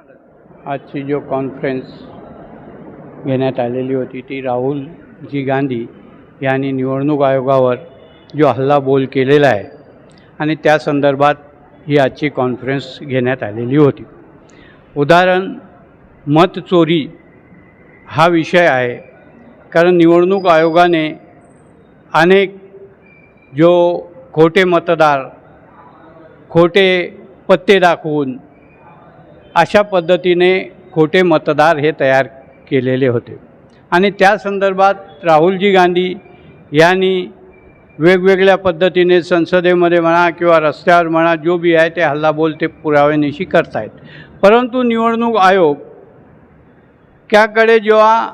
आजची जो कॉन्फरन्स घेण्यात आलेली होती ती राहुलजी गांधी यांनी निवडणूक आयोगावर जो हल्लाबोल केलेला आहे आणि त्या संदर्भात ही आजची कॉन्फरन्स घेण्यात आलेली होती. उदाहरण मतचोरी हा विषय आहे कारण निवडणूक आयोगाने अनेक जो खोटे मतदार खोटे पत्ते दाखवून अशा पद्धतीने खोटे मतदार हे तयार केलेले होते. आणि त्या संदर्भात राहुलजी गांधी यांनी वेगवेगळ्या पद्धतीने संसदेमध्ये म्हणा किंवा रस्त्यावर म्हणा जो बी आहे ते हल्लाबोल ते पुराव्यानिशी करतायत. परंतु निवडणूक आयोग त्याकडे जेव्हा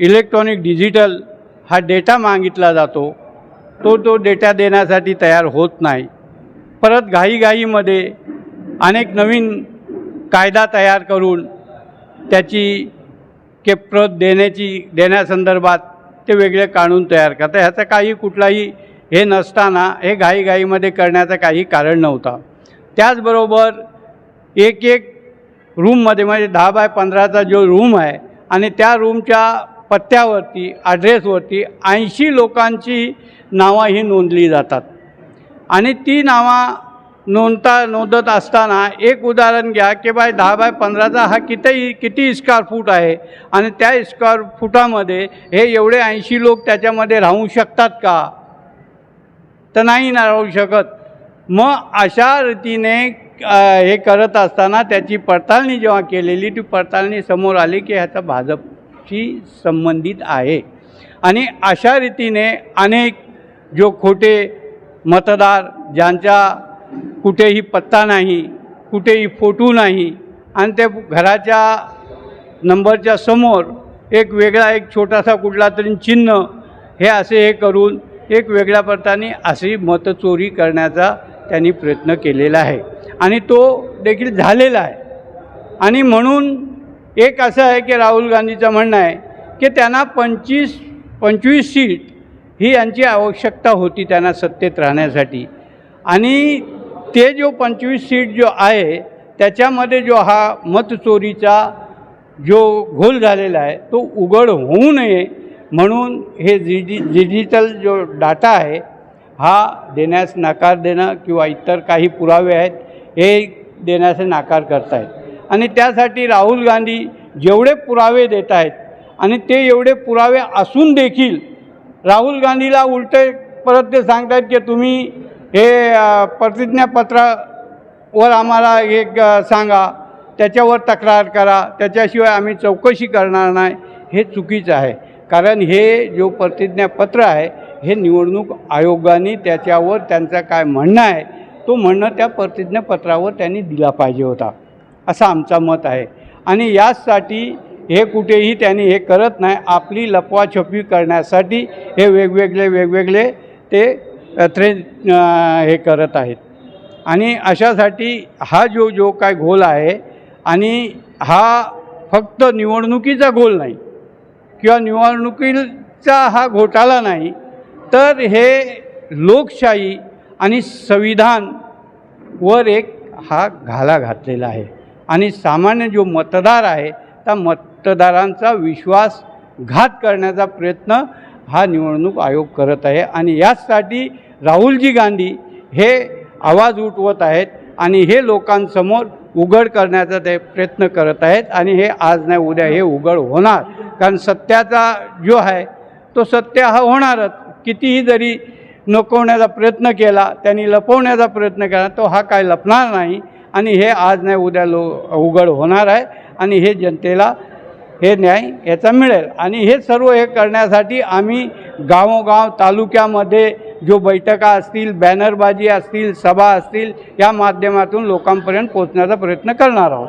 इलेक्ट्रॉनिक डिजिटल हा डेटा मागितला जातो तो तो डेटा देण्यासाठी तयार होत नाही. परत घाईघाईमध्ये अनेक नवीन कायदा तयार करून त्याची के प्रत देण्याची देण्यासंदर्भात ते वेगळे कानून तयार करतात. ह्याचा काही कुठलाही हे नसताना हे घाईघाईमध्ये करण्याचं काही कारण नव्हतं. त्याचबरोबर एक एक रूममध्ये म्हणजे दहा बाय पंधराचा जो रूम आहे आणि त्या रूमच्या पत्त्यावरती ॲड्रेसवरती ऐंशी लोकांची नावं ही नोंदली जातात. आणि ती नावं नोंदता नोंदत असताना एक उदाहरण घ्या की बाय दहा बाय पंधराचा हा किती किती स्क्वेअर फूट आहे? आणि त्या स्क्वेअर फुटामध्ये हे एवढे ऐंशी लोक त्याच्यामध्ये राहू शकतात का? तर नाही ना राहू शकत. मग अशा रीतीने हे करत असताना त्याची पडताळणी जेव्हा केलेली ती पडताळणी समोर आली की ह्याचा भाजपशी संबंधित आहे. आणि अशा रीतीने अनेक जो खोटे मतदार ज्यांच्या कुठेही पत्ता नाही कुठेही फोटो नाही. आणि त्या घराच्या नंबरच्या समोर एक वेगळा एक छोटासा कुठला तरी चिन्ह हे असे हे करून एक वेगळ्या प्रकारे अशी मतचोरी करण्याचा त्यांनी प्रयत्न केलेला आहे. आणि तो देखील झालेला आहे. आणि म्हणून एक असं आहे की राहुल गांधीचं म्हणणं आहे की त्यांना पंचवीस पंचवीस सीट ही यांची आवश्यकता होती त्यांना सत्तेत राहण्यासाठी. आणि ते जो पंचवीस सीट जो आहे त्याच्यामध्ये जो हा मतचोरीचा जो घोल झालेला आहे तो उघड होऊ नये म्हणून हे डिजि डिजिटल जो डाटा आहे हा देण्यास नकार देणं किंवा इतर काही पुरावे आहेत हे देण्यास नकार करतायत. आणि त्यासाठी राहुल गांधी जेवढे पुरावे देत आहेत आणि ते एवढे पुरावे असून देखील राहुल गांधीला उलटे परत ते सांगतायत की तुम्ही हे प्रतिज्ञापत्रावर आम्हाला एक सांगा. त्याच्यावर तक्रार करा. त्याच्याशिवाय आम्ही चौकशी करणार नाही. हे चुकीचं आहे. कारण हे जो प्रतिज्ञापत्र आहे हे निवडणूक आयोगाने त्याच्यावर त्यांचं काय म्हणणं आहे तो म्हणणं त्या प्रतिज्ञापत्रावर त्यांनी दिला पाहिजे होता. असं आमचं मत आहे. आणि याचसाठी हे कुठेही त्यांनी हे करत नाही. आपली लपवाछपी करण्यासाठी हे वेगवेगळे वेगवेगळे ते अ, हे करत आहेत. आणि अशासाठी हा जो जो काय घोल आहे आणि हा फक्त निवडणुकीचा घोल नाही किंवा निवडणुकीचा हा घोटाळा नाही तर हे लोकशाही आणि संविधान वर एक हा घाला घातलेला आहे. आणि सामान्य जो मतदार आहे त्या मतदारांचा विश्वासघात करण्याचा प्रयत्न हा निवडणूक आयोग करत आहे. आणि याचसाठी राहुलजी गांधी हे आवाज उठवत आहेत आणि हे लोकांसमोर उघड करण्याचा ते प्रयत्न करत आहेत आणि हे आज नाही उद्या हे उघड होणार. कारण सत्याचा जो आहे तो सत्य हा होणारच. कितीही जरी नकवण्याचा प्रयत्न केला त्यांनी लपवण्याचा प्रयत्न केला तो हा काय लपणार नाही. आणि हे आज नाही उद्या लो उघड होणार आहे. आणि हे जनतेला हे न्याय याचा मिळेल. आणि हे सर्व हे करण्यासाठी आम्ही गावोगाव तालुक्यामध्ये जो बैठका असतील बॅनरबाजी असतील सभा असतील या माध्यमातून लोकांपर्यंत पोचण्याचा प्रयत्न करणार आहोत.